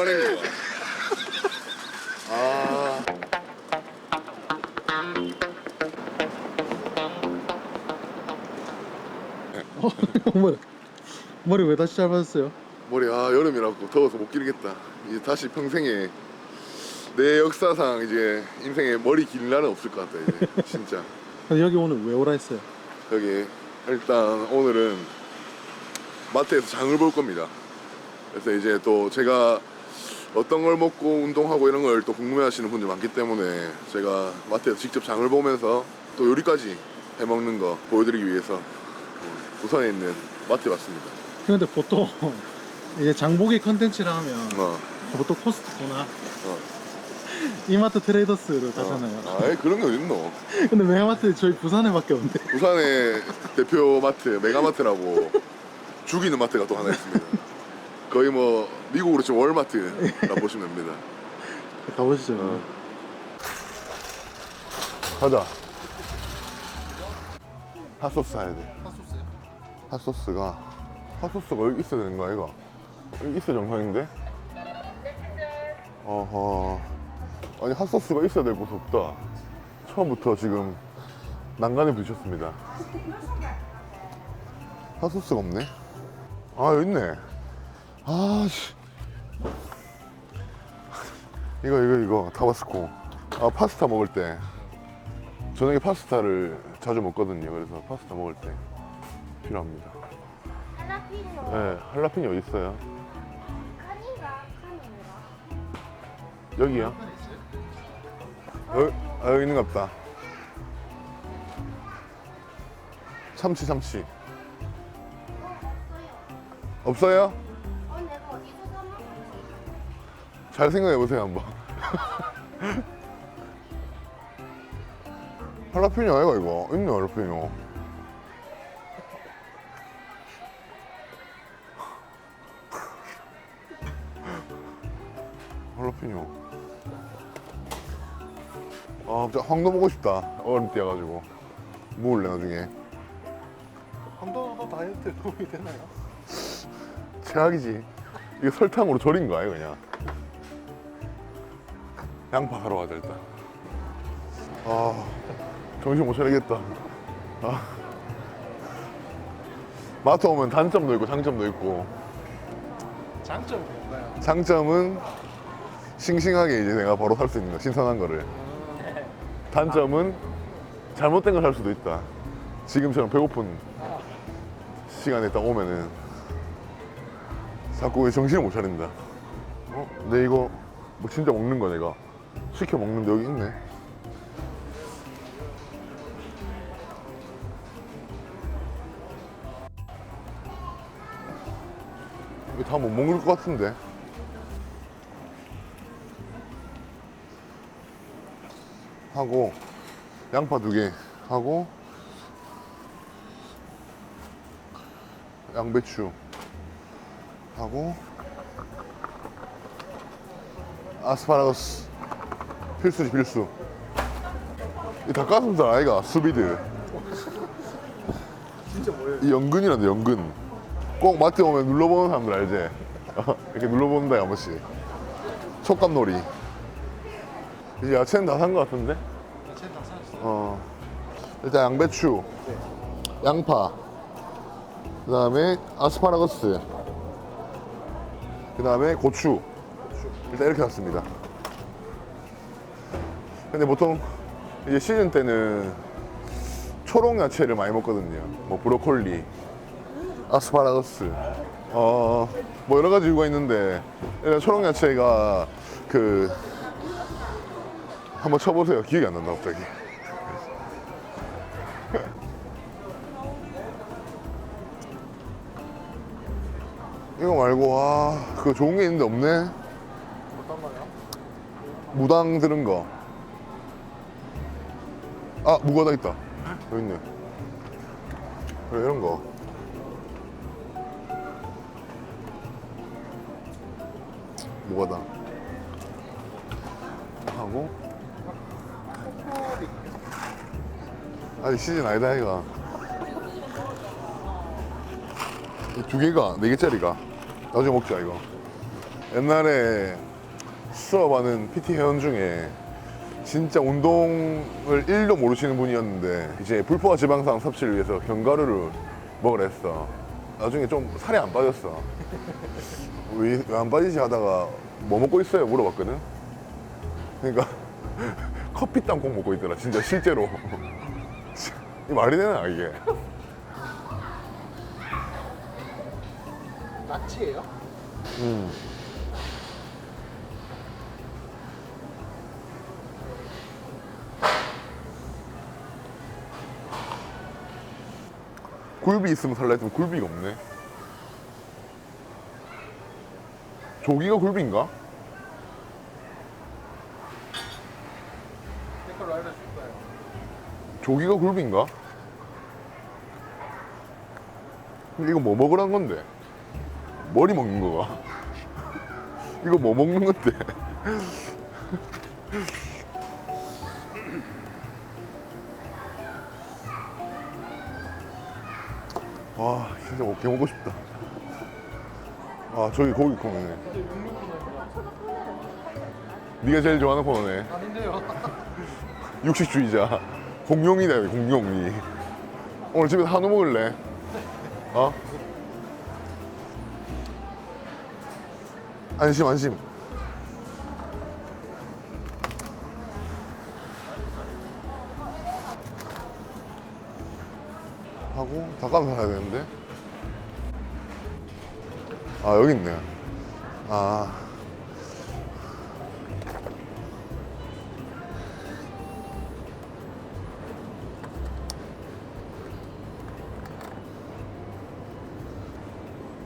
이거. 아. 머리 머리 왜 다시 짧아졌어요? 머리 아 여름이라고 더워서 못 기르겠다. 이제 다시 평생에 내 역사상 이제 인생에 머리 길 날은 없을 것 같다 이제 진짜. 근데 여기 오늘 왜 오라 했어요? 여기 일단 오늘은 마트에서 장을 볼 겁니다. 그래서 이제 또 제가 어떤 걸 먹고 운동하고 이런 걸 또 궁금해하시는 분들 많기 때문에 제가 마트에서 직접 장을 보면서 또 요리까지 해 먹는 거 보여드리기 위해서 부산에 있는 마트에 왔습니다. 근데 보통 이제 장보기 컨텐츠를 하면 어, 보통 코스트코나 어. 이마트 트레이더스를 가잖아요. 어. 아이 그런 게 어딨노? 근데 메가마트 저희 부산에밖에 없는데. 부산의 대표 마트 메가마트라고 죽이는 마트가 또 하나 있습니다. 거의 뭐 미국으로 치면 월마트라 보시면 됩니다. 가보시죠. 어. 가자. 핫소스 사야 돼. 핫소스요? 핫소스가 핫소스가 여기 있어야 되는 거 아이가? 여기 있어 정상인데? 어허. 아니 핫소스가 있어야 될곳 없다. 처음부터 지금 난간에 부딪혔습니다. 핫소스가 없네. 아 여기 있네. 아 씨. 이거 이거 이거 타바스코. 아 파스타 먹을 때 저녁에 파스타를 자주 먹거든요. 그래서 파스타 먹을 때 필요합니다. 할라피뇨 네, 할라피뇨 어디 있어요? 칸인가 칸인가 여기요? 여기, 아, 여기 있는 것 같다. 참치, 참치. 어 없어요? 잘 생각해 보세요, 한번. 할라피뇨 아이가 이거? 있네, 할라피뇨. 할라피뇨. 아, 진짜 황도 먹고 싶다. 얼음 띄어가지고. 먹을래, 나중에. 한도도 다이어트 도움이 되나요? 최악이지. 이거 설탕으로 절인 거야, 그냥. 양파 사러 가자, 일단. 아, 정신 못 차리겠다. 아. 마트 오면 단점도 있고 장점도 있고. 장점이 뭔가요? 장점은 싱싱하게 이제 내가 바로 살 수 있는 거, 신선한 거를. 단점은 잘못된 걸 살 수도 있다. 지금처럼 배고픈 시간에 딱 오면은 자꾸 왜 정신을 못 차린다. 어? 내 이거 뭐 진짜 먹는 거 내가 시켜 먹는데 여기 있네. 이거 다 못 먹을 것 같은데. 하고 양파 두 개 하고 양배추 하고 아스파라거스 필수지 필수. 이 닭가슴살 아이가 수비드. 진짜 뭐예요? 이 연근이란다 연근. 꼭 마트 오면 눌러보는 사람들 알지? 이렇게 눌러본다 한 번씩 촉감놀이. 이제 야채는 다 산 것 같은데? 야채 다 사셨어요? 어. 일단 양배추 양파 그 다음에 아스파라거스 그 다음에 고추. 일단 이렇게 샀습니다 근데 보통 이제 시즌 때는 초록 야채를 많이 먹거든요 뭐 브로콜리 아스파라거스 어 뭐 여러 가지 이유가 있는데 일단 초록 야채가 그 한번 쳐보세요 기억이 안 난다 갑자기 이거 말고 아 그거 좋은 게 있는데 없네? 무당 들은 거. 아, 무가다 있다. 여기 있네. 그래, 이런 거. 무가다. 하고. 아니, 시즌 아니다, 이가. 이두 개가, 네 개짜리가. 나중에 먹자, 이거. 옛날에 수업하는 PT 회원 중에 진짜 운동을 1도 모르시는 분이었는데 이제 불포화 지방산 섭취를 위해서 견과류를 먹으라 했어. 나중에 좀 살이 안 빠졌어. 왜 안 빠지지 하다가 뭐 먹고 있어요? 물어봤거든. 그러니까 커피 땅콩 먹고 있더라. 진짜 실제로. 이 말이 되나 이게? 낙지예요? 음. 굴비 있으면 살라 했더니 굴비가 없네. 조기가 굴비인가? 조기가 굴비인가? 근데 이거 뭐 먹으란 건데? 머리 먹는 거가? 이거 뭐 먹는 건데? 와 진짜 먹게 먹고 싶다. 아 저기 고기 코너네. 네가 제일 좋아하는 코너네. 아닌데요. 육식주의자 공룡이다 공룡이 오늘 집에서 한우 먹을래? 어? 안심 안심 닭가슴살 사야 되는데 아 여기 있네 아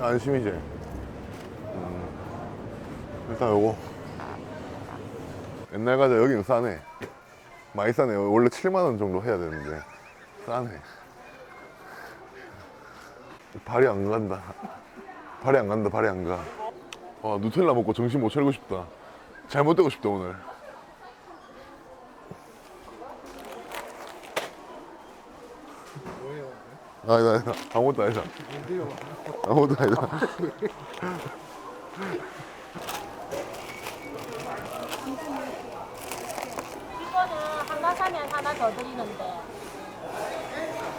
안심이지. 음, 일단 요거. 옛날 가자 여기는 싸네. 많이 싸네. 원래 7만 원 정도 해야 되는데 싸네. 발이 안 간다. 발이 안 간다. 발이 안 가. 와 누텔라 먹고 정신 못 차리고 싶다. 잘못되고 싶다 오늘. 뭐예요? 아니다 아니다 아무것도 아니다. 아무것도 아니다. 이거는 하나 사면 하나 더 드리는데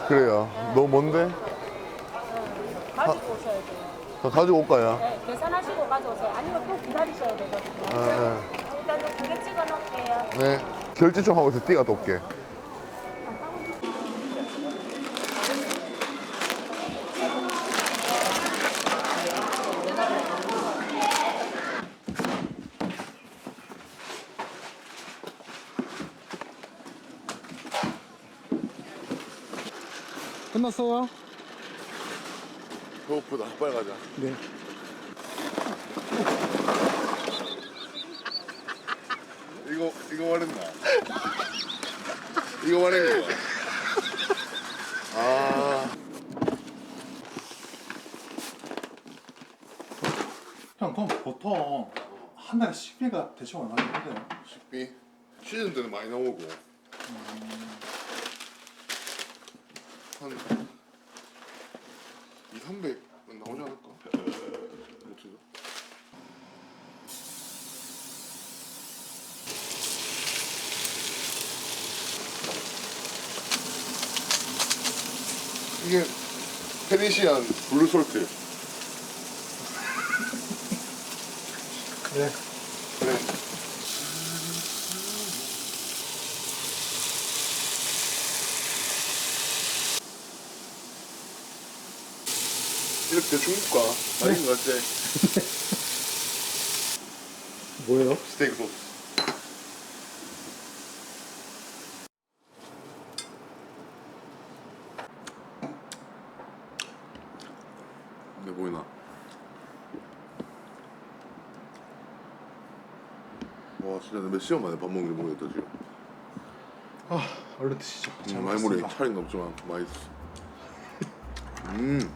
그래요. 너 뭔데? 가지고 오셔야 돼요. 다 가지고 올까요? 네, 계산하시고 가져오세요. 아니면 또 기다리셔야 되거든요. 아, 일단 두개 찍어 놓을게요. 네. 결제 좀 하고 있어. 띠가 또 올게. 끝났어요? 배고프다. 빨리 가자. 네. 이거 이거 말했나? 이거 거. 아, 형 그럼 보통 한 달에 식비가 대충 얼마 정도 돼요? 식비 시즌 때는 많이 나오고 한 2, 300은 나오지 않을까? 어떻게? 이게 페니시안 블루솔트 네. 그래. 이렇게 대충 볶아. 아닌 것 같아. 뭐예요? 스테이크 소스. 네, 보이나? 와, 진짜 몇 시간 만에 밥 먹는 게 모르겠다, 지금. 아 얼른 드시죠. 잘 음, 모르 먹겠습니다. 차이는 없지만 맛있어. 음,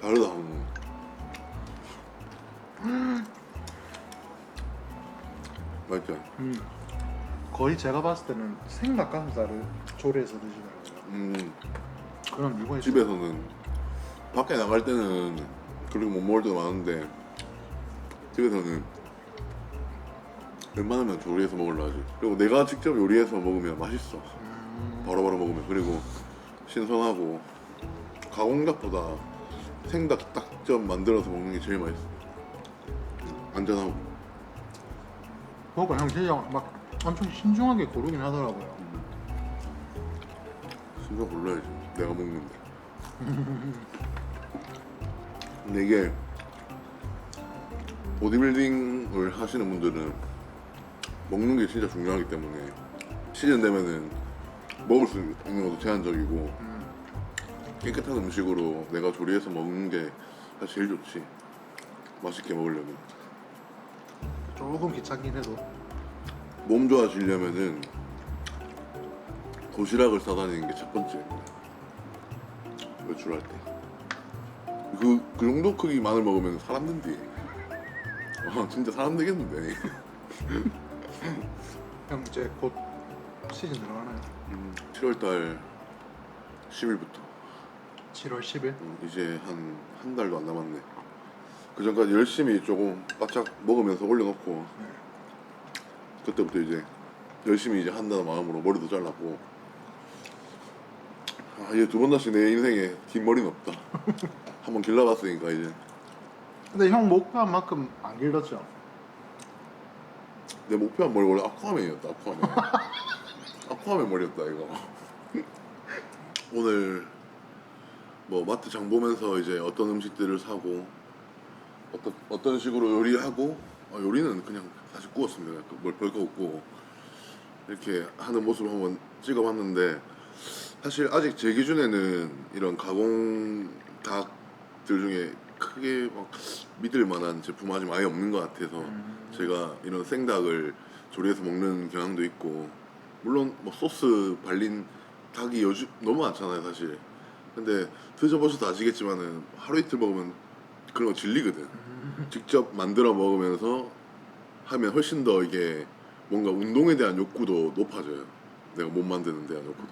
다르다. 맛있지? 음. 거의 제가 봤을 때는 생 닭가슴살을 조리해서 드시더라고요. 음, 그럼 이거에 집에서는 밖에 나갈 때는 그렇게 못 먹을 때도 많은데 집에서는 웬만하면 조리해서 먹으려 하지. 그리고 내가 직접 요리해서 먹으면 맛있어. 음, 바로바로 먹으면 그리고 신선하고 가공닭보다 생닭 딱점 만들어서 먹는 게 제일 맛있어. 안전하고. 그거 형 진짜 막 엄청 신중하게 고르긴 하더라고요. 신경 골라야지. 내가 먹는데. 근데 이게 보디빌딩을 하시는 분들은 먹는 게 진짜 중요하기 때문에 시즌 되면은 먹을 수 있는 것도 제한적이고 음, 깨끗한 음식으로 내가 조리해서 먹는 게 사실 제일 좋지. 맛있게 먹으려면. 조금 귀찮긴 해도 몸 좋아지려면은 도시락을 싸다니는 게 첫 번째. 외출할 때. 그, 그 정도 크기 마늘 먹으면 사람 된디. 아, 진짜 사람 되겠는데. 형 이제 곧 시즌 들어가나요? 7월달 10일부터. 7월 10일? 이제 한, 한 달도 안 남았네. 그 전까지 열심히 조금 바짝 먹으면서 올려놓고, 그때부터 이제 열심히 이제 한다는 마음으로 머리도 잘랐고, 아, 이제 두 번 다시 내 인생에 긴 머리는 없다. 한번 길러봤으니까 이제 근데 형 목표한 만큼 안 길렀죠? 내 목표한 머리 원래 아쿠아맨이었다. 아쿠아맨. 아쿠아맨 머리였다 이거. 오늘 뭐 마트 장 보면서 이제 어떤 음식들을 사고 어떤 어떤 식으로 요리하고 아, 요리는 그냥 사실 구웠습니다. 그뭘 별 거 없고 이렇게 하는 모습을 한번 찍어봤는데 사실 아직 제 기준에는 이런 가공 닭들 중에 크게 막 믿을 만한 제품 아직 많이 없는 것 같아서 제가 이런 생닭을 조리해서 먹는 경향도 있고 물론 뭐 소스 발린 닭이 요즘 너무 많잖아요 사실. 근데 드셔보셔도 아시겠지만은 하루 이틀 먹으면 그런 거 질리거든. 직접 만들어 먹으면서 하면 훨씬 더 이게 뭔가 운동에 대한 욕구도 높아져요. 내가 못 만드는 데한 욕구도.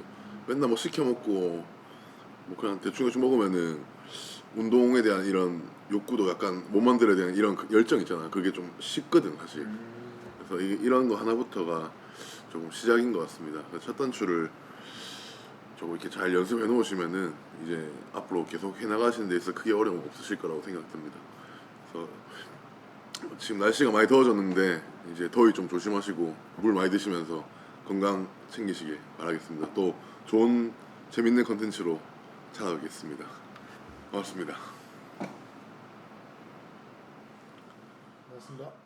맨날 뭐 시켜 먹고 뭐 그냥 대충 대충 먹으면은 운동에 대한 이런 욕구도 약간 못 만들어야 되는 이런 그 열정 있잖아 그게 좀 식거든 사실. 그래서 이, 이런 거 하나부터가 조금 시작인 것 같습니다. 첫 단추를 조금 이렇게 잘 연습해 놓으시면은 이제 앞으로 계속 해 나가시는 데 있어 크게 어려움 없으실 거라고 생각됩니다. 그래서 지금 날씨가 많이 더워졌는데 이제 더위 좀 조심하시고 물 많이 드시면서 건강 챙기시길 바라겠습니다. 또 좋은 재밌는 컨텐츠로 찾아뵙겠습니다. 고맙습니다. 고맙습니다.